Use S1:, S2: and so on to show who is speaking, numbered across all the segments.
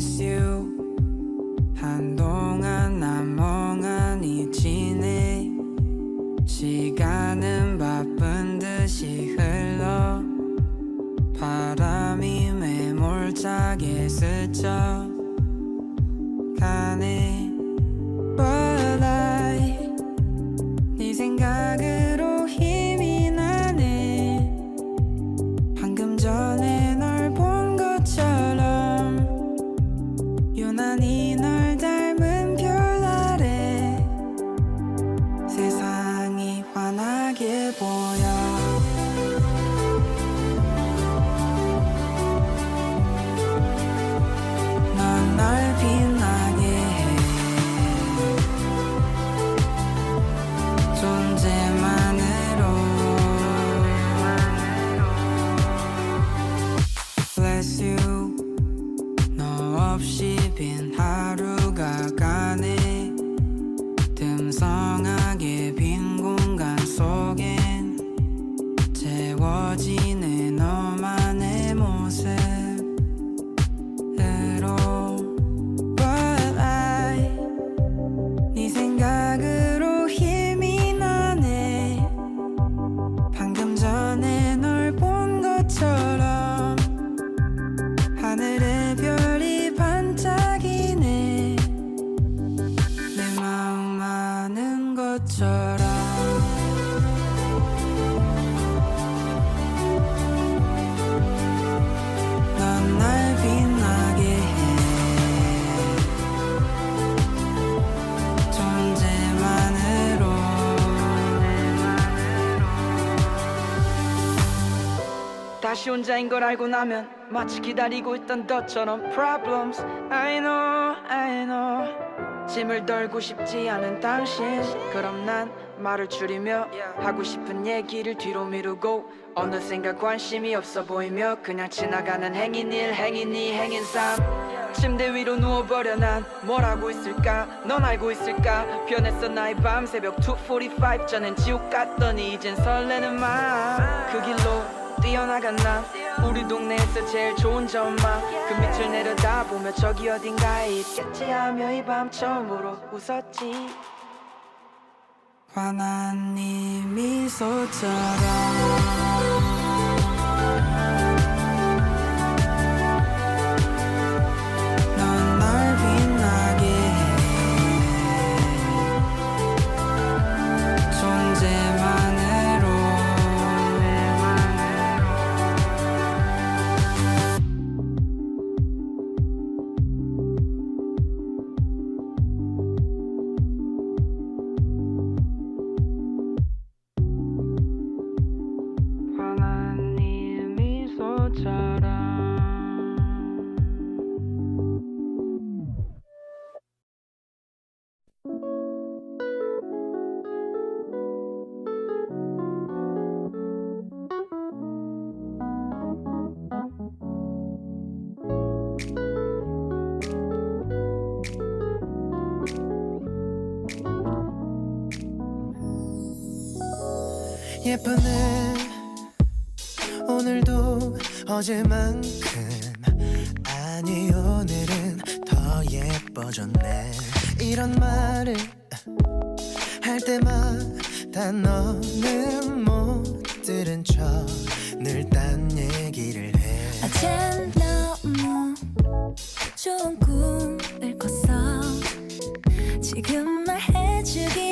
S1: miss you 다시 혼자인 걸 알고 나면 마치 기다리고 있던 것처럼 Problems. I know I know. 짐을 덜고 싶지 않은 당신. 그럼 난 말을 줄이며 하고 싶은 얘기를 뒤로 미루고 어느샌가 관심이 없어 보이며 그냥 지나가는 행인 일 행인 이 행인 삶. 침대 위로 누워버려 난 뭘 하고 있을까? 넌 알고 있을까? 변했어 나의 밤 새벽 2.45 전엔 지옥 같더니 이젠 설레는 마음. 그 길로 뛰어나간 난 우리 동네에서 제일 좋은 점만 그 밑을 내려다보며 저기 어딘가에 있겠지 하며 이 밤 처음으로 웃었지. 환한 네 미소처럼
S2: 예쁘네. 오늘도 어제만큼 아니 오늘은 더 예뻐졌네. 이런 말을 할 때마다 너는 못 들은 척 늘 딴 얘기를 해.
S3: 어젠 너무 좋은 꿈을 꿨어. 지금 말 해주긴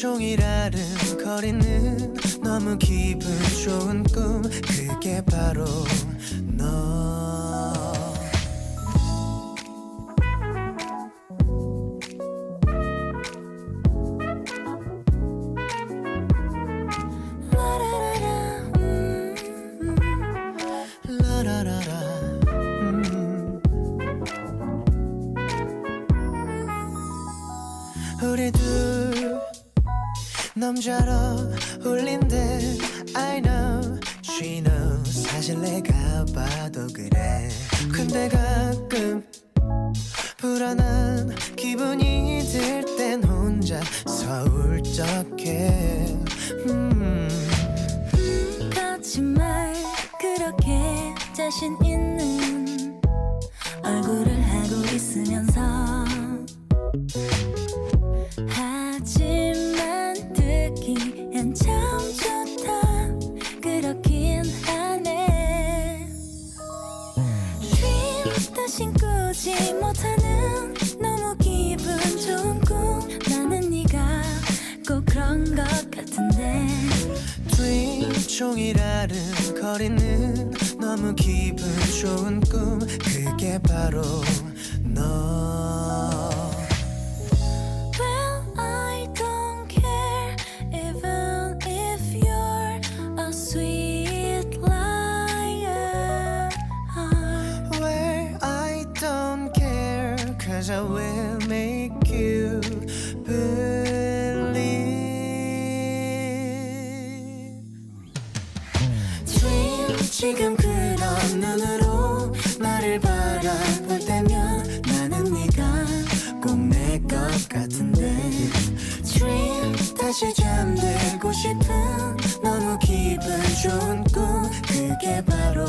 S2: 종일 아른거리는 너무 기분 좋은 꿈. 그게 바로
S4: 근데 가끔 불안한 기분이 들 땐 혼자 서울적해 음.
S3: 거짓말 그렇게 자신 있는 얼굴을 하고 있으면서
S4: 거리는 너무 기분 좋은 꿈. 그게 바로 너. 지금 그런 눈으로 나를 바라볼 때면 나는 네가 꼭 내 것 같은데. Dream 다시 잠들고 싶은 너무 기분 좋은 꿈 그게 바로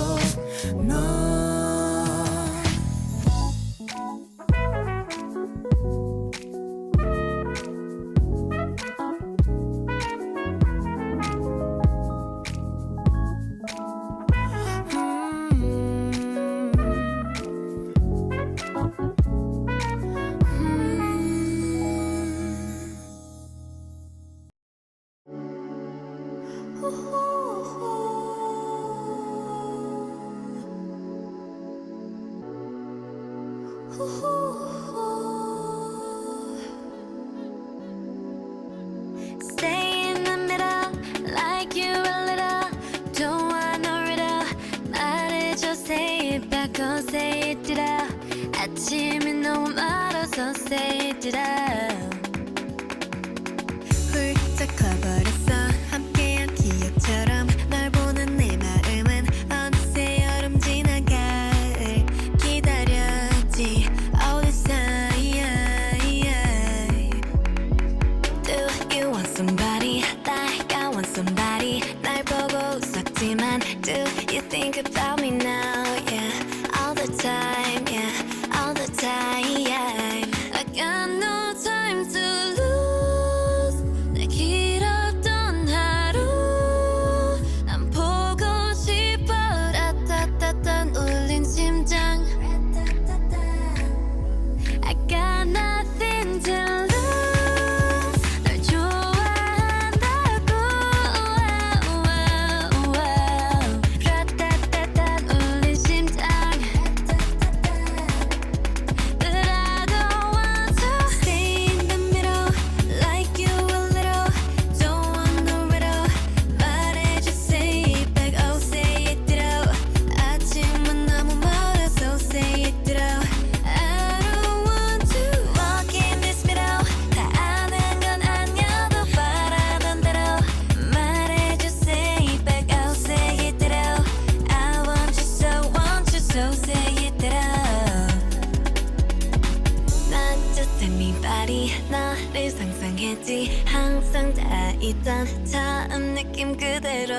S3: 있던 처음 느낌 그대로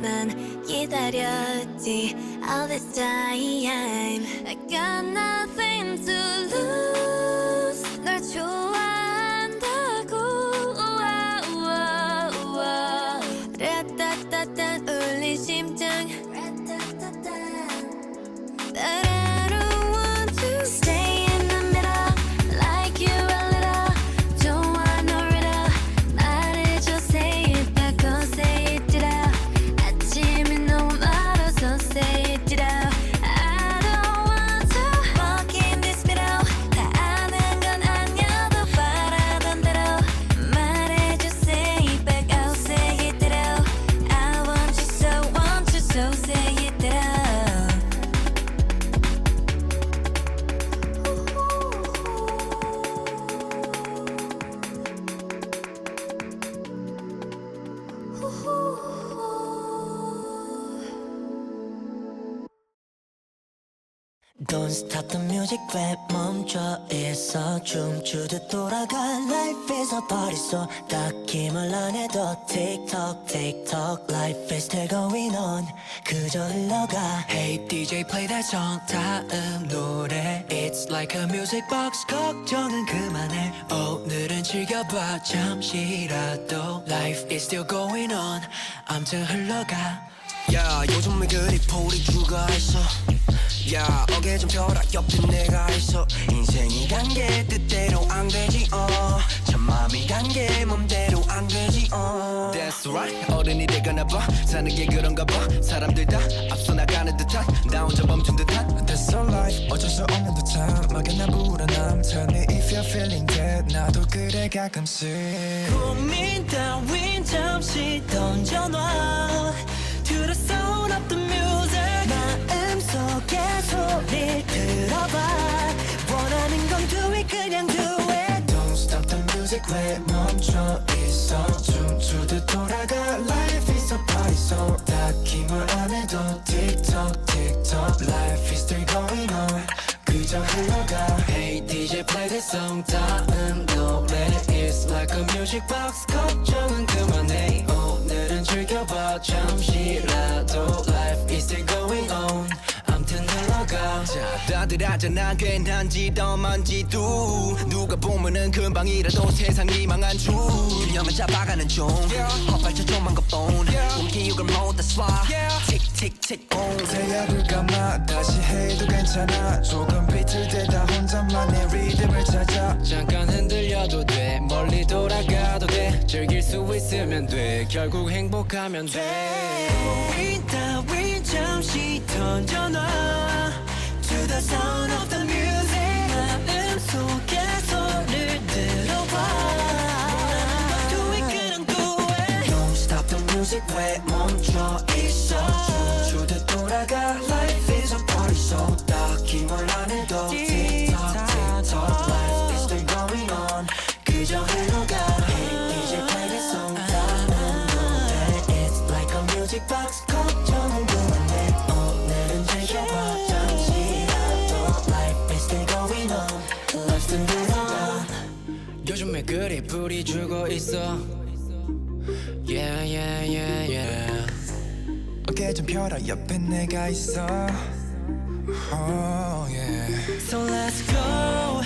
S3: 난 기다렸지 All this time I got nothing
S5: 딱히 말안 해도 TikTok TikTok Life is still going on 그저 흘러가
S6: Hey DJ play that song 다음 노래 It's like a music box 걱정은 그만해 오늘은 즐겨봐 잠시라도 Life is still going on 암튼 흘러가
S7: 야 요즘 왜 그리 풀이 죽어 있어 야 어깨 좀 펴라. 옆에 내가 있어. 인생이 간게 뜻대로 안 되지 어참 마음이 간게 맘대로 안 되지 어. That's right. 어른이 되거나 봐. 사는 게 그런가 봐. 사람들 다 앞서 나가는 듯한 나 혼자 멈춘 듯한.
S2: That's so life. 어쩔 수 없는 듯한 막연한 불안함. Tell me if you're feeling that 나도 그래 가끔씩.
S5: 고민 따윈 잠시 던져놔. To the sound of the music
S2: 왜 멈춰 있어 춤추듯 돌아가 Life is a party so 딱히 뭘안 해도 TikTok TikTok Life is still going on 그저 흘러가
S6: Hey DJ play that song 다음 노래 It's like a music box 걱정은 그만해 오늘은 즐겨봐 잠시라도 Life is still going on
S7: 자 다들 하잖아 괜한지 덤한지도 누가 보면은 금방이라도 세상이 망한 줄 균형을 잡아가는 중. 헛발쳐 좀만 것뿐. 꿈기육을 모두 쏴. 틱틱틱 온
S2: 새야를 감아 다시 해도 괜찮아. 조금 비틀대다 혼자만의 리듬을 찾아.
S6: 잠깐 흔들려도 돼. 멀리 돌아가도 돼. 즐길 수 있으면 돼. 결국 행복하면 돼.
S5: 고민 따윈 잠시 던져놔 To the sound of the music 마음속에 소리를 들어봐 Do it 그냥 do it
S7: Don't stop the music 왜 멈춰 있어 춤추듯 돌아가 Life is a party so 딱히 뭘 안 해도 TikTok TikTok Life is still going on 그저 흘러가
S6: 그리 불이 죽어 있어 Yeah yeah yeah yeah
S2: 어깨 좀 펴라 옆에 내가 있어 Oh yeah
S5: So let's go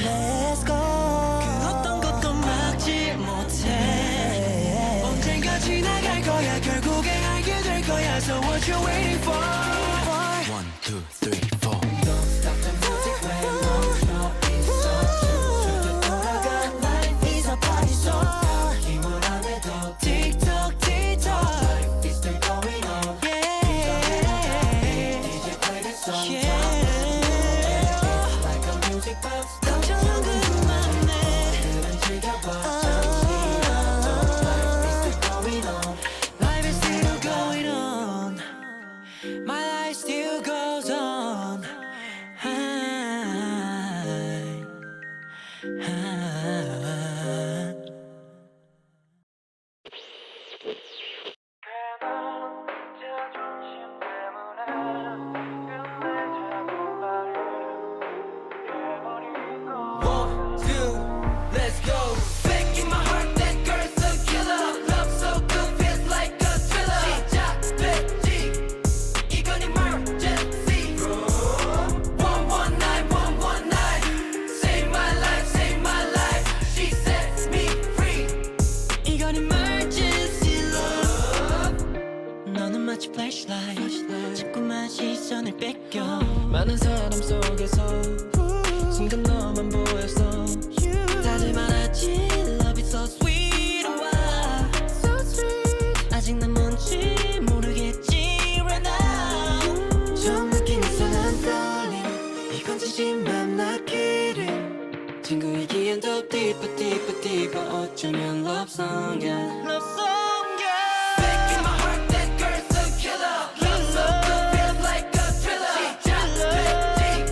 S5: 춤추면 love song yeah
S6: love song yeah Sick in my heart that girl's a killer Looks so good feels like a thriller She just lit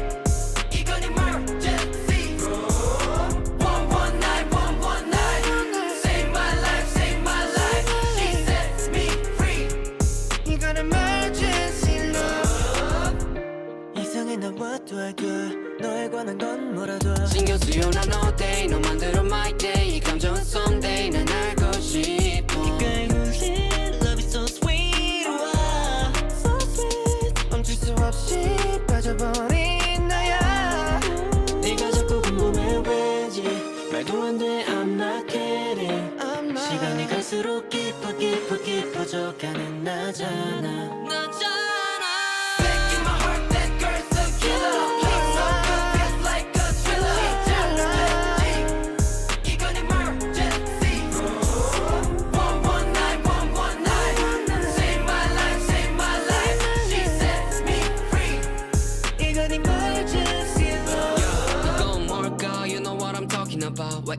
S6: 이건 emergency Room 119 119 Save my life save my life She sets me free
S5: 이건 emergency love
S6: 이상해 난 what do I do
S5: 너에 관한 건 몰아줘 신경 쓰여 난너 day 너만
S6: 들어 my day someday 난 알고 싶어. 귓가에 울린
S5: love
S6: is so sweet. 와 so sweet. 멈출 수 없이 빠져버린 나야. 네가 자꾸
S5: 궁금해 왠지 말도 안돼 I'm not kidding. I'm not. 시간이 갈수록 깊어 깊어 깊어져 가는 나잖아.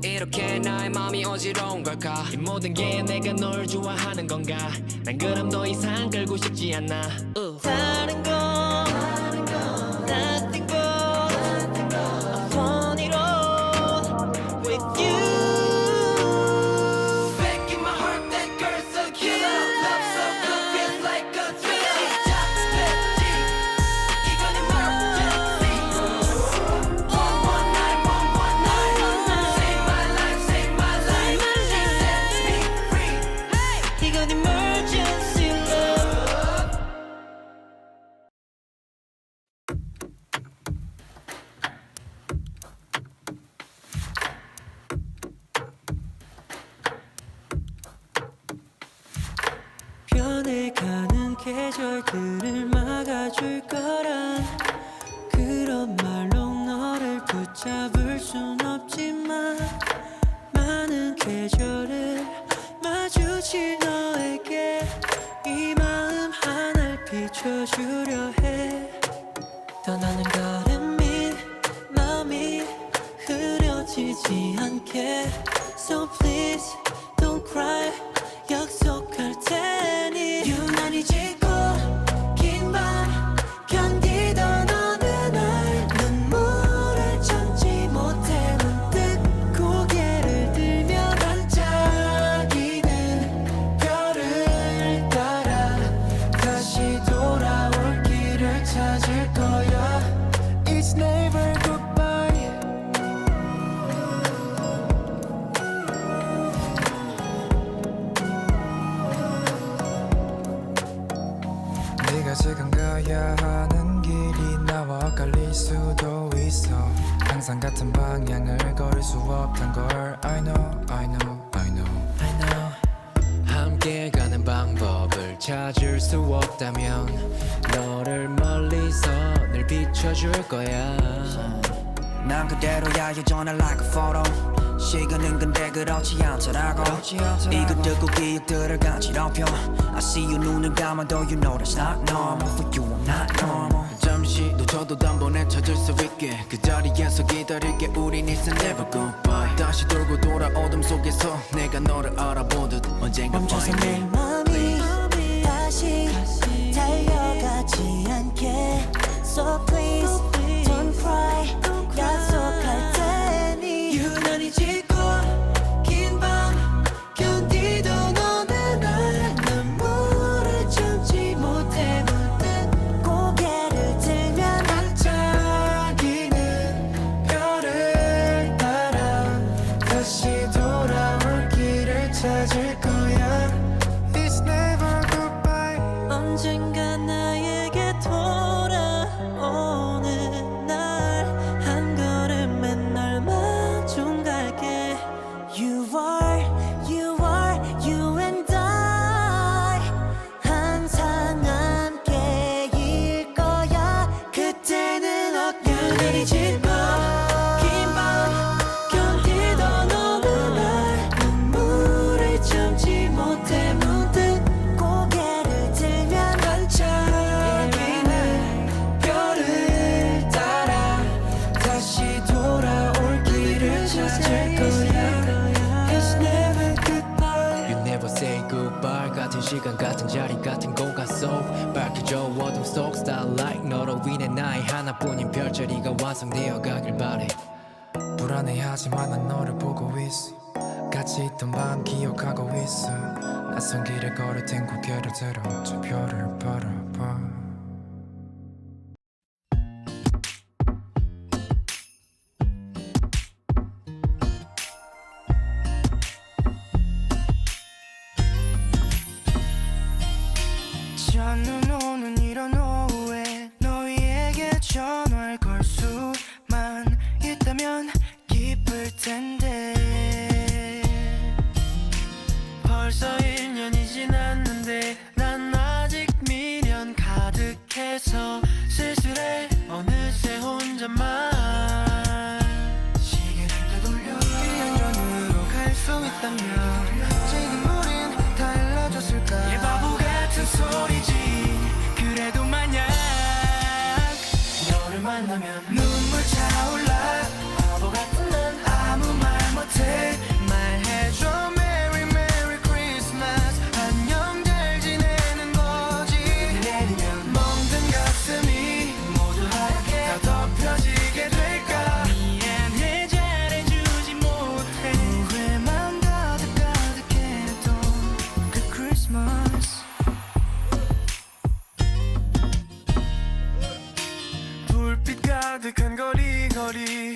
S8: 이렇게 나의 맘이 어지러운 걸까?
S9: 이 모든 게 내가 널 좋아하는 건가? 난 그럼 더 이상 끌고 싶지 않아.
S5: 다른 건 붙잡을 순 없지만 많은 계절을 마주칠 너에게 이 마음 하나를 비춰주려 해. 떠나는 걸음인 마음이 흐려지지 않게. So please
S9: 줄 거야.
S7: 난 그대로야 여전히 like a photo. 시간은 근데 그렇지 않더라고. 이거 듣고 기억들을 간지럽혀. I see you 눈을 감아도 you know that's not normal. For you I'm not normal.
S9: 잠시 놓쳐도 단번에 찾을 수 있게. 그 자리에서 기다릴게. 우린 it's never goodbye. 다시 돌고 돌아 어둠 속에서 내가 너를 알아보듯 언젠가
S5: 멈춰서 내 마음이 다시 달려가지 않게 please. Don't cry. 약
S9: 하나뿐인 별자리가 완성되어 가길 바래.
S2: 불안해하지만 난 너를 보고 있어. 같이 있던 밤 기억하고 있어. 낯선 길을 걸을 땐 고개를 들어 저 별을 바라
S5: 가득한 거리 거리